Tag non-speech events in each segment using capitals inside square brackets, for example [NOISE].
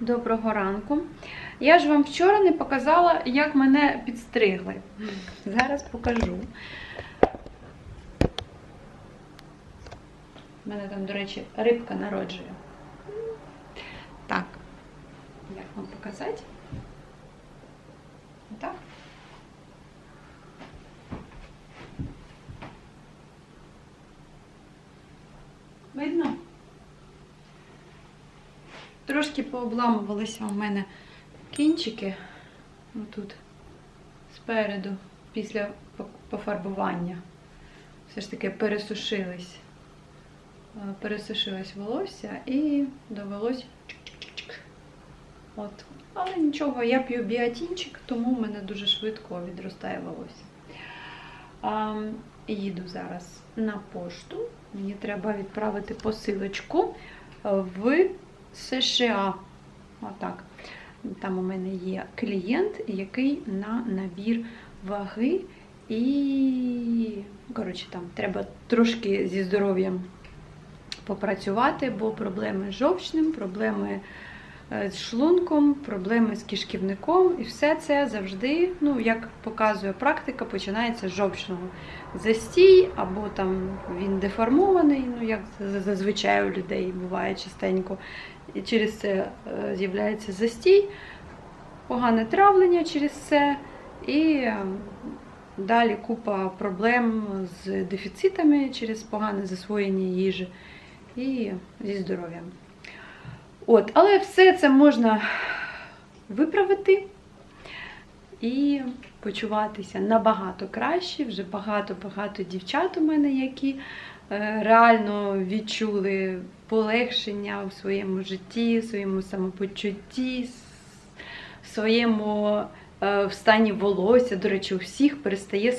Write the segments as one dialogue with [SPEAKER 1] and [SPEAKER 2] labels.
[SPEAKER 1] Доброго ранку. Я ж вам вчора не показала, як мене підстригли. Зараз покажу. У мене там, до речі, рибка народжує. Так. Як вам показати? Отак. Видно? Трошки пообламувалися у мене кінчики отут спереду, після пофарбування. Все ж таки пересушились. Е, Пересушилось волосся і довелось. От. Але нічого, я п'ю біотінчик, тому в мене дуже швидко відростає волосся. А, їду зараз на пошту. Мені треба відправити посилочку в США. Отак. Там у мене є клієнт, який на набір ваги. І, коротше, там треба трошки зі здоров'ям попрацювати, бо проблеми з жовчним, проблеми е, з шлунком, проблеми з кишківником. І все це завжди, ну, як показує практика, починається з жовчного. Застій, або там він деформований, ну як зазвичай у людей буває частенько. І через це е, з'являється застій, погане травлення через це, і е, далі купа проблем з дефіцитами через погане засвоєння їжі і зі здоров'ям. От, але все це можна виправити і почуватися набагато краще. Вже багато-багато дівчат у мене, які реально відчули полегшення у своєму житті, в своєму самопочутті, в своєму е, в стані волосся. До речі, у всіх перестає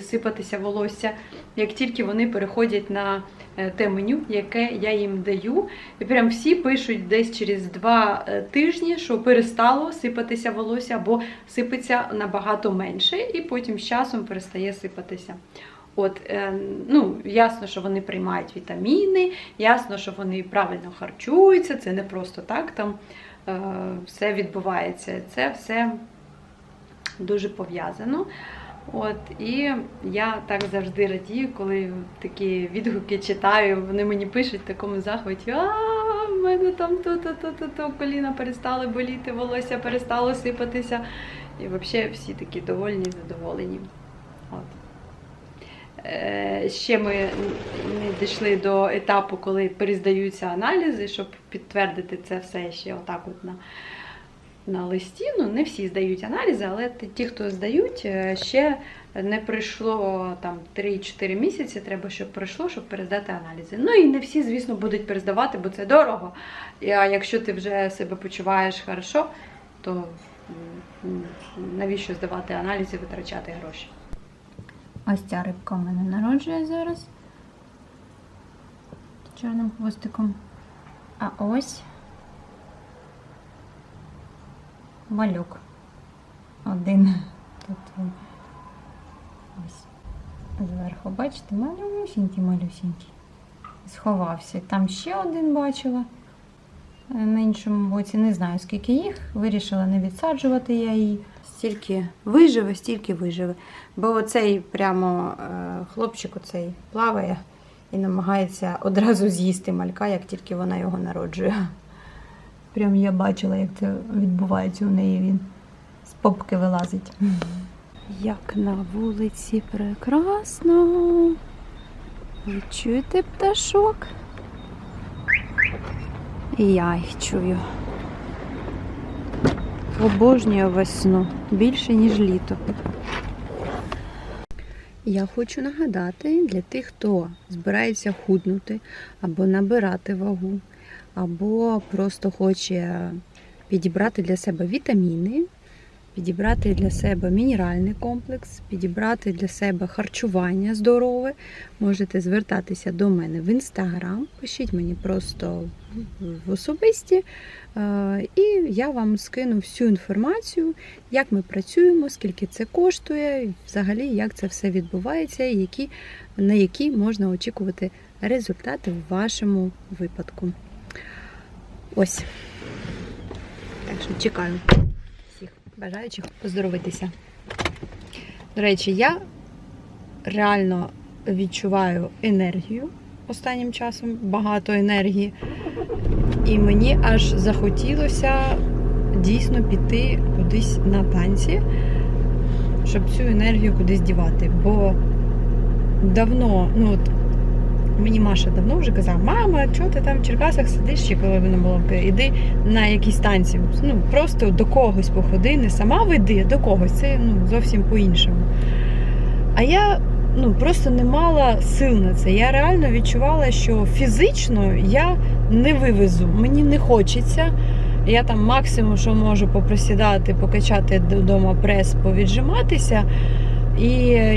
[SPEAKER 1] сипатися волосся, як тільки вони переходять на е, те меню, яке я їм даю. І прям всі пишуть десь через два е, тижні, що перестало сипатися волосся або сипеться набагато менше, і потім з часом перестає сипатися. От, е, ну, ясно, що вони приймають вітаміни, ясно, що вони правильно харчуються, це не просто так там е, все відбувається. Це все дуже пов'язано. От, і я так завжди радію, коли такі відгуки читаю, вони мені пишуть в такому захваті, а в мене там то-то, то-то, то коліна перестали боліти, волосся перестало сипатися. І взагалі всі такі довольні, задоволені. От. Е, Ще ми не дійшли до етапу, коли перездаються аналізи, щоб підтвердити це все ще отак от на, на листі. Ну, не всі здають аналізи, але ті- хто здають, е, ще не пройшло там 3-4 місяці, треба, щоб пройшло, щоб перездати аналізи. Ну і не всі, звісно, будуть перездавати, бо це дорого. А якщо ти вже себе почуваєш хорошо, то навіщо здавати аналізи, витрачати гроші?
[SPEAKER 2] Ось ця рибка у мене народжує зараз чорним хвостиком. А ось малюк. Один. Тут. Ось. Зверху, бачите, малюсінький, малюсінький. Сховався. Там ще один бачила. е, На іншому боці не знаю, скільки їх. Вирішила не відсаджувати я її.
[SPEAKER 1] Стільки виживе, стільки виживе. Бо оцей прямо е, хлопчик оцей плаває і намагається одразу з'їсти малька, як тільки вона його народжує.
[SPEAKER 2] Прям я бачила, як це відбувається у неї. Він з попки вилазить.
[SPEAKER 1] Як на вулиці прекрасно. Ви чуєте пташок? І я їх чую. Обожнюю весну більше, ніж літо. Я хочу нагадати для тих, хто збирається худнути або набирати вагу, або просто хоче підібрати для себе вітаміни, підібрати для себе мінеральний комплекс, підібрати для себе харчування здорове. Можете звертатися до мене в інстаграм, пишіть мені просто в особисті, е, і я вам скину всю інформацію, як ми працюємо, скільки це коштує, взагалі як це все відбувається, які, на які можна очікувати результати в вашому випадку. Ось. Так що чекаю бажаючих поздоровитися. До речі, я реально відчуваю енергію останнім часом, багато енергії. І мені аж захотілося дійсно піти кудись на танці, щоб цю енергію кудись дівати. Бо давно, ну от мені Маша давно вже казала, мама, чого ти там в Черкасах сидиш, ще коли вона була, іди на якісь танці. Ну просто до когось походи, не сама веди, а до когось. Це ну, зовсім по-іншому. А я ну, просто не мала сил на це. Я реально відчувала, що фізично я не вивезу, мені не хочеться. Я там максимум, що можу поприсідати, покачати вдома прес, повіджиматися. І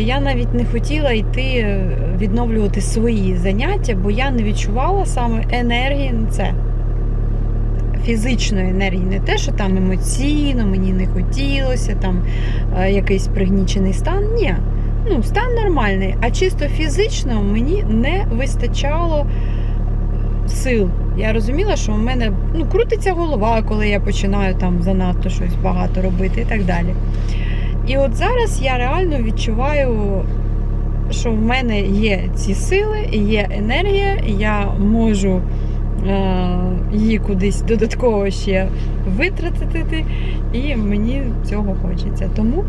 [SPEAKER 1] я навіть не хотіла йти е, відновлювати свої заняття, бо я не відчувала саме енергії на це. Фізичної енергії, не те, що там емоційно, мені не хотілося, там е, якийсь пригнічений стан. Ні. Ну, стан нормальний, а чисто фізично мені не вистачало сил. Я розуміла, що у мене ну, крутиться голова, коли я починаю там занадто щось багато робити і так далі. І от зараз я реально відчуваю, що в мене є ці сили, є енергія, я можу е, її кудись додатково ще витратити, і мені цього хочеться. Тому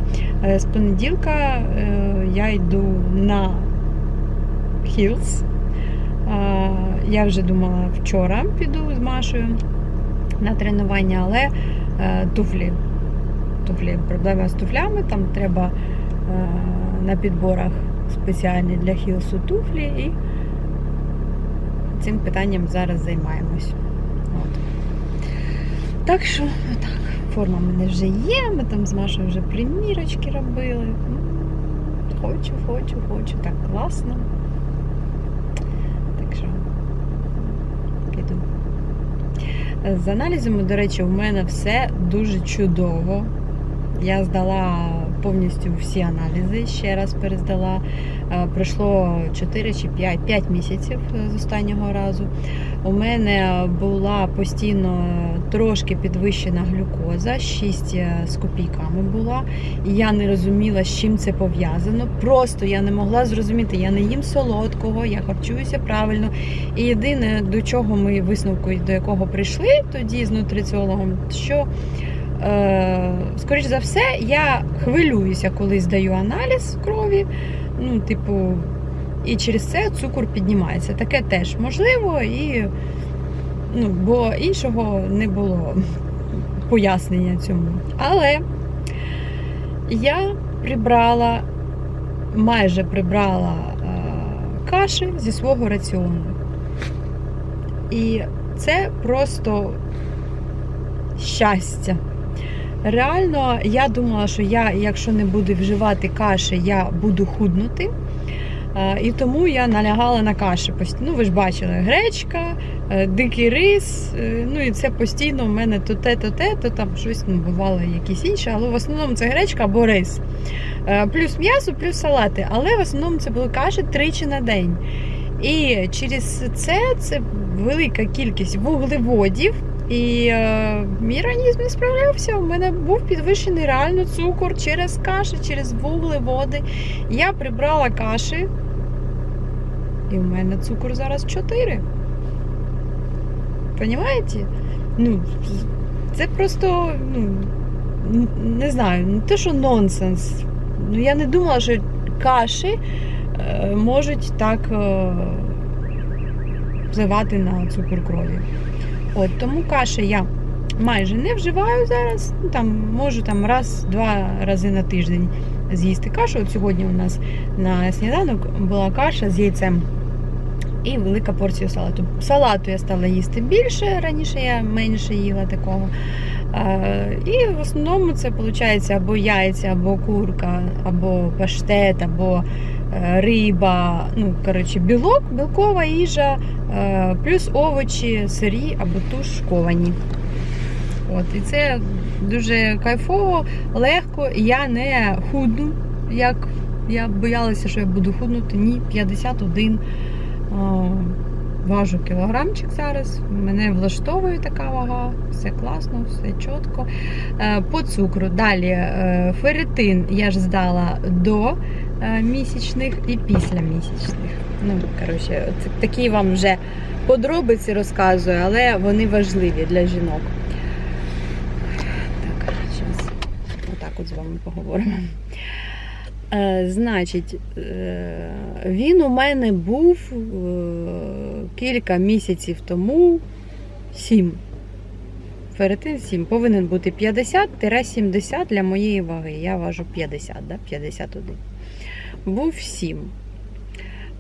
[SPEAKER 1] е, з понеділка е, я йду на. Е, я вже думала вчора піду з Машею на тренування, але туфлі туфлі. Проблема з туфлями, там треба е, на підборах спеціальні для хілсу туфлі і цим питанням зараз займаємось. От. Так що, отак, форма в мене вже є, ми там з Машою вже примірочки робили. Хочу, хочу, хочу, так класно. Так що піду. З аналізами, до речі, у мене все дуже чудово. Я здала повністю всі аналізи, ще раз перездала. Е, Пройшло 4 чи 5, 5 місяців е, з останнього разу. У мене була постійно трошки підвищена глюкоза, 6 з копійками була. І я не розуміла, з чим це пов'язано. Просто я не могла зрозуміти, я не їм солодкого, я харчуюся правильно. І єдине, до чого ми висновку, до якого прийшли тоді з нутриціологом, що Е, скоріш за все, я хвилююся, коли здаю аналіз крові. Ну, типу, і через це цукор піднімається. Таке теж можливо, і, ну, бо іншого не було пояснення цьому. Але я прибрала, майже прибрала е, каші зі свого раціону. І це просто щастя. Реально, я думала, що я, якщо не буду вживати каші, я буду худнути. Е, І тому я налягала на каші. Ну, ви ж бачили, гречка, е, дикий рис. е, Ну і це постійно в мене то те, то те, то там щось ну, бувало якісь інше, але в основному це гречка або рис. Плюс м'ясо, плюс салати. Але в основному це були каші тричі на день. І через це це велика кількість вуглеводів. І е, мій організм не справлявся. У мене був підвищений реально цукор через каші, через вуглеводи. Я прибрала каші, і в мене цукор зараз 4. Понімаєте? Ну, це просто, ну, не знаю, не те, що нонсенс. Ну, я не думала, що каші е, можуть так е, впливати на цукор крові. От тому каші я майже не вживаю зараз. Ну, там можу там раз-два рази на тиждень з'їсти кашу. От сьогодні у нас на сніданок була каша з яйцем і велика порція салату. Салату я стала їсти більше, раніше я менше їла такого. І в основному це виходить або яйця, або курка, або паштет, або риба. Ну, коротше, білок, білкова їжа, е, плюс овочі, сирі або тушковані. От, і це дуже кайфово, легко. Я не худну, як я боялася, що я буду худнути. Ні, 51. Важу кілограмчик зараз. Мене влаштовує така вага, все класно, все чітко. Е, По цукру далі е, ферритин я ж здала до е, місячних і після місячних. Ну, коротше, такі вам вже подробиці розказую, але вони важливі для жінок. Так, зараз отак от з вами поговоримо. Е, значить, е, він у мене був е, кілька місяців тому 7. Ферритин 7. Повинен бути 50-70 для моєї ваги. Я важу 50, да? 51. Був 7.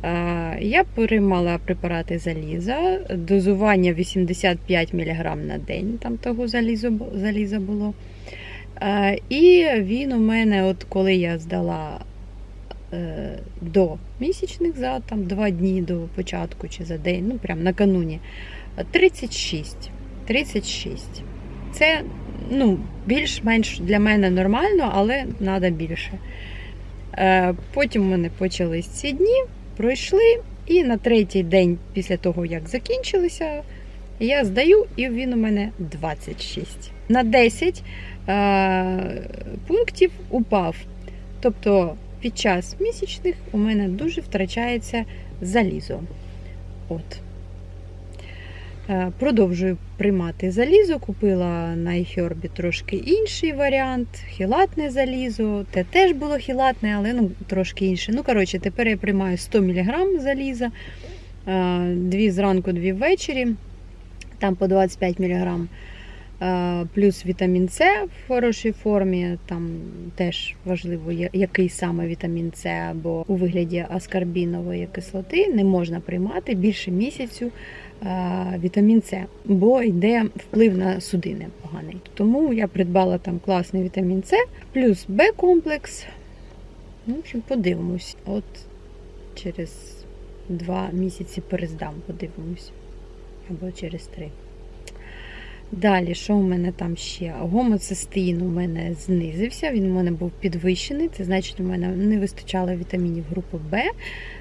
[SPEAKER 1] Е, Я приймала препарати заліза, дозування 85 мг на день, там того заліза було. Е, І він у мене, от коли я здала е, до місячних за там, два дні до початку чи за день, ну прям накануні, е, 36. 36. Це ну, більш-менш для мене нормально, але треба більше. Е, Потім у мене почались ці дні, пройшли, і на третій день після того, як закінчилися, я здаю, і він у мене 26. На 10 е, пунктів упав. Тобто під час місячних у мене дуже втрачається залізо. От. Е, Продовжую приймати залізо. Купила на Ефіорбі трошки інший варіант. Хілатне залізо. Те теж було хілатне, але ну, трошки інше. Ну, коротше, тепер я приймаю 100 мг заліза, е, дві зранку, дві ввечері, там по 25 мг. Е, Плюс вітамін С в хорошій формі. Там теж важливо, який саме вітамін С, бо у вигляді аскарбінової кислоти не можна приймати більше місяцю е, вітамін С, бо йде вплив на судини поганий. Тому я придбала там класний вітамін С, плюс Б-комплекс. Ну, в общем, подивимось. От через два місяці перездам, подивимось. Або через три. Далі, що у мене там ще? Гомоцистеїн у мене знизився, він у мене був підвищений. Це значить, у мене не вистачало вітамінів групи Б.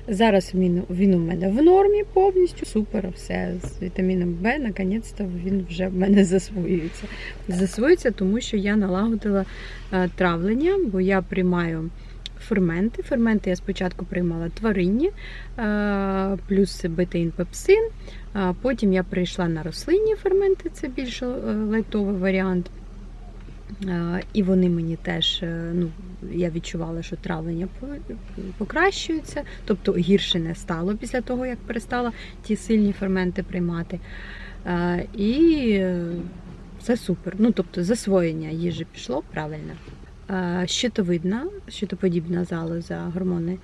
[SPEAKER 1] Зараз він, він у мене в нормі повністю. Супер, все з вітаміном Б. Наконець-то він вже в мене засвоюється. Засвоюється, тому що я налагодила е, травлення, бо я приймаю. Ферменти. Ферменти я спочатку приймала тваринні, е, плюс бетеїн пепсин. Потім я прийшла на рослинні ферменти, це більш е, лайтовий варіант. Е, І вони мені теж, ну, я відчувала, що травлення по- покращується, тобто гірше не стало після того, як перестала ті сильні ферменти приймати. І це супер. Ну, тобто засвоєння їжі пішло правильно. Е, Щитовидна, щитоподібна залоза, гормони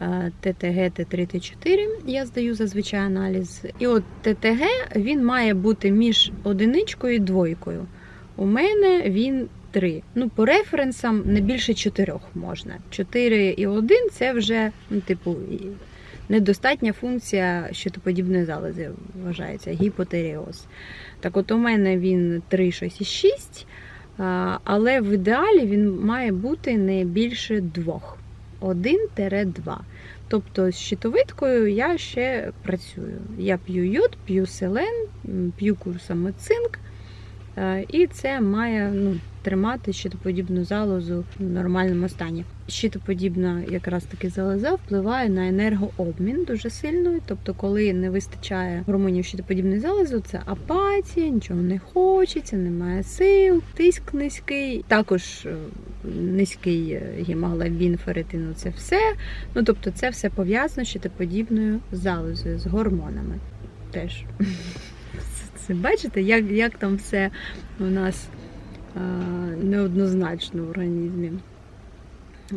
[SPEAKER 1] е, ТТГ, Т3, Т4. Я здаю зазвичай аналіз. І от ТТГ він має бути між одиничкою і двойкою. У мене він 3. Ну, по референсам не більше 4 можна. 4 і 1 це вже, ну, типу, недостатня функція щитоподібної залози вважається гіпотереоз. Так от у мене він 3, 6 і 6. Але в ідеалі він має бути не більше двох. 1-2. Тобто з щитовидкою я ще працюю. Я п'ю йод, п'ю селен, п'ю курсами цинк, е, і це має ну, тримати щитоподібну залозу в нормальному стані. Щитоподібна якраз таки залоза впливає на енергообмін дуже сильно. Тобто, коли не вистачає гормонів щитоподібної залози, це апатія, нічого не хочеться, немає сил, тиск низький, також е, низький е, гемоглобін, ферритину, це все. Ну тобто, це все пов'язано з щитоподібною залозою, з гормонами. Теж [LAUGHS] бачите, як, як там все у нас неоднозначно в організмі.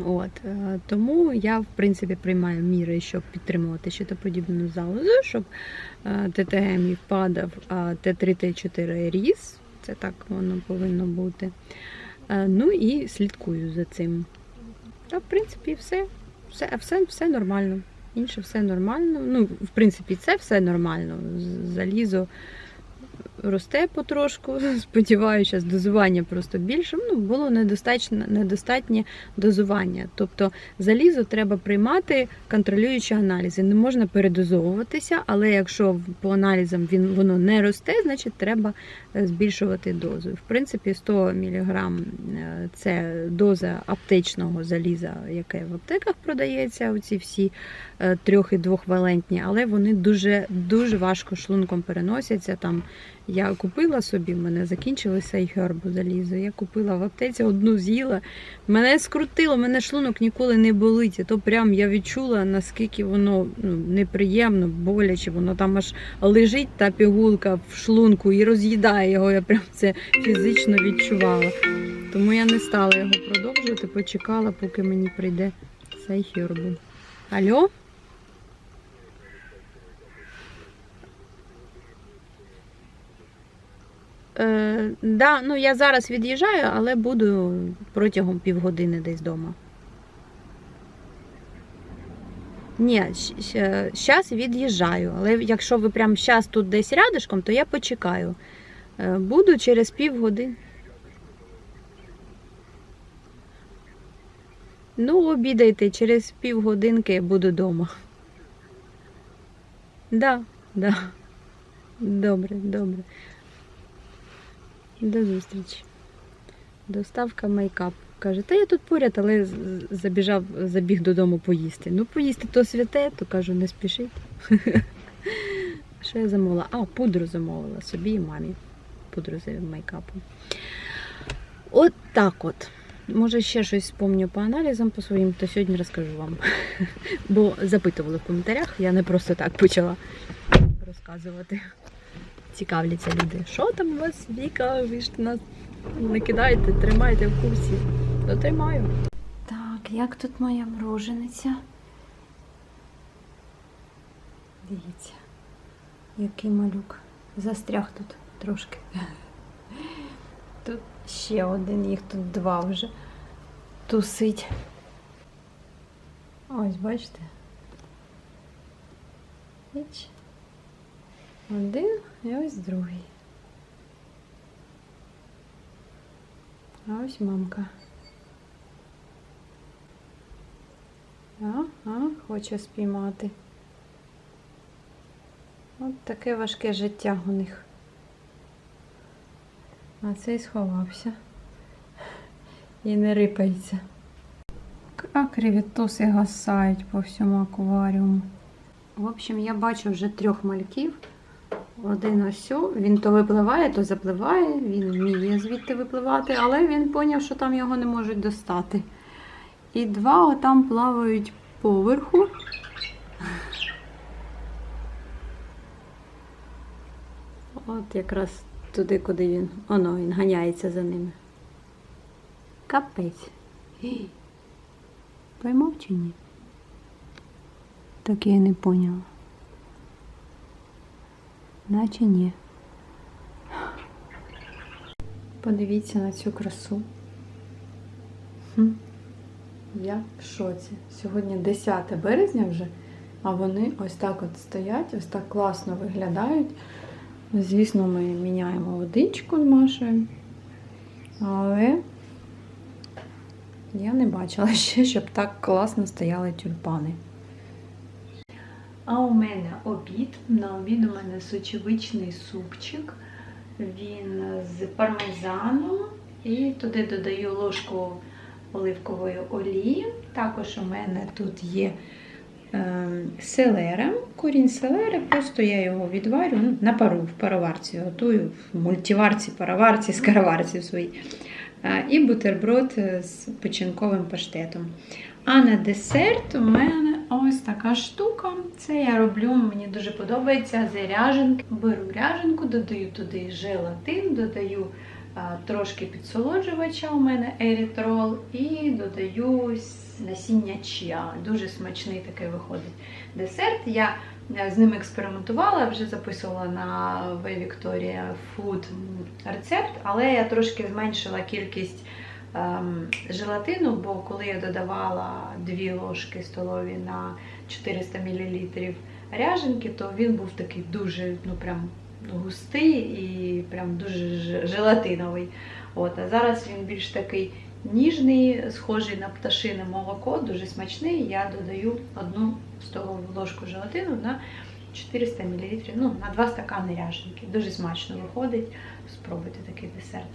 [SPEAKER 1] От, е, тому я, в принципі, приймаю міри, щоб підтримувати щитоподібну залозу, щоб е, ТТГ мій впадав, а Т3, Т4 ріс. Це так воно повинно бути. Е, Ну і слідкую за цим. Та, в принципі, все. Все, все, все нормально. Інше все нормально. Ну, в принципі, це все нормально. Залізо
[SPEAKER 2] росте потрошку. [LAUGHS] Сподіваюся, дозування просто більше. Ну, було недостатнє, недостатнє дозування. Тобто залізо треба приймати, контролюючи аналізи. Не можна передозовуватися, але якщо по аналізам він, воно не росте, значить треба е, збільшувати дозу. В принципі, 100 мг це доза аптечного заліза, яке в аптеках продається, оці всі е, трьох і двохвалентні, але вони дуже, дуже важко шлунком переносяться. Там я купила собі, в мене закінчилося і гербу залізо. Я купила в аптеці, одну з'їла. Мене скрутило, мене шлунок ніколи не болить. І то прям я відчула, наскільки воно ну, неприємно, боляче, воно там аж лежить та пігулка в шлунку і роз'їдає його. Я прям це фізично відчувала. Тому я не стала його продовжувати, почекала, поки мені прийде цей хербу. Алло? Е, да, ну я зараз від'їжджаю, але буду протягом півгодини десь вдома. Ні, зараз від'їжджаю, але якщо ви прямо зараз тут десь рядышком, то я почекаю. Е, Буду через півгодини. Ну, обідайте, через півгодинки буду вдома. Да, да. Добре, добре. До зустрічі. Доставка мейкап. Каже, та я тут поряд, але забіжав, забіг додому поїсти. Ну, поїсти то святе, то кажу, не спішіть. [LAUGHS] Що я замовила? А, пудру замовила собі і мамі. Пудру з мейкапом. От так от. Може, ще щось спомню по аналізам по своїм, то сьогодні розкажу вам. [LAUGHS] Бо запитували в коментарях, я не просто так почала розказувати. Цікавляться люди. Що там у вас, Віка? Ви ж нас не кидаєте, тримаєте в курсі. То тримаю. Так, як тут моя мрожениця? Дивіться, який малюк. Застряг тут трошки. Тут ще один, їх тут два вже тусить. Ось, бачите? Іч. Один і ось другий. А ось мамка. Ага, хоче спіймати. От таке важке життя у них. А цей сховався і не рипається. А креветоси гасають по всьому акваріуму. В общем, я бачу вже трьох мальків. Один ось, він то випливає, то запливає, він вміє звідти випливати, але він поняв, що там його не можуть достати. І два отам плавають поверху. От якраз туди, куди він. Оно, він ганяється за ними. Капець. Поймав чи ні? Так я не поняла. Наче ні. Подивіться на цю красу. Хм. Я в шоці. Сьогодні 10 березня вже, а вони ось так от стоять, ось так класно виглядають. Звісно, ми міняємо водичку з Машею. Але я не бачила [LAUGHS] ще, щоб так класно стояли тюльпани. А у мене обід. На обід у мене сочевичний супчик. Він з пармезаном. І туди додаю ложку оливкової олії. Також у мене тут є е, селера, корінь селери, просто я його відварю ну, на пару в пароварці. Готую в мультиварці, пароварці, скароварці своїй. Е, і бутерброд з печінковим паштетом. А на десерт у мене ось така штука. Це я роблю, мені дуже подобається з. Беру ряженку, додаю туди желатин, додаю трошки підсолоджувача у мене ерітрол і додаю насіння чіа. Дуже смачний такий виходить десерт. Я е, з ним експериментувала, вже записувала на В Victoria Food рецепт, але я трошки зменшила кількість желатину, бо коли я додавала 2 ложки столові на 400 мл ряженки, то він був такий дуже, ну прям
[SPEAKER 1] густий і прям дуже желатиновий. От, а зараз він більш такий ніжний, схожий на пташине молоко, дуже смачний. Я додаю одну столову ложку желатину на 400 мл, ну, на 2 стакани ряженки. Дуже смачно виходить. Спробуйте такий десерт.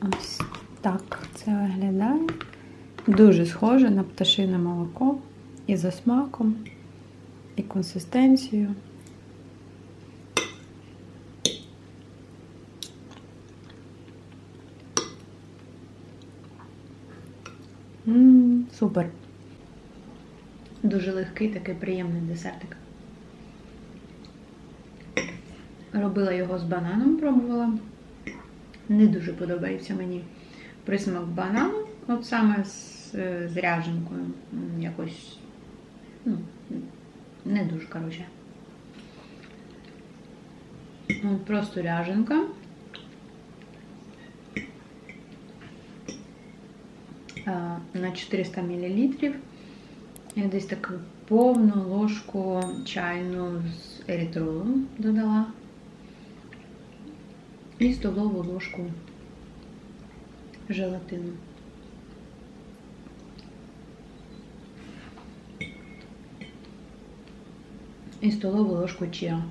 [SPEAKER 1] Ось так це виглядає. Дуже схоже на пташине молоко і за смаком, і консистенцією. М, супер. Дуже легкий, такий приємний десертик. Робила його з бананом, пробувала. Не дуже подобається мені присмак банану, от саме з, е, з ряженкою. Якось ну, не дуже, коротше. Ну, Просто ряженка. На 400 мл. Я десь таку повну ложку чайну з ерітролу додала. І столову ложку желатину. І столову ложку чіа.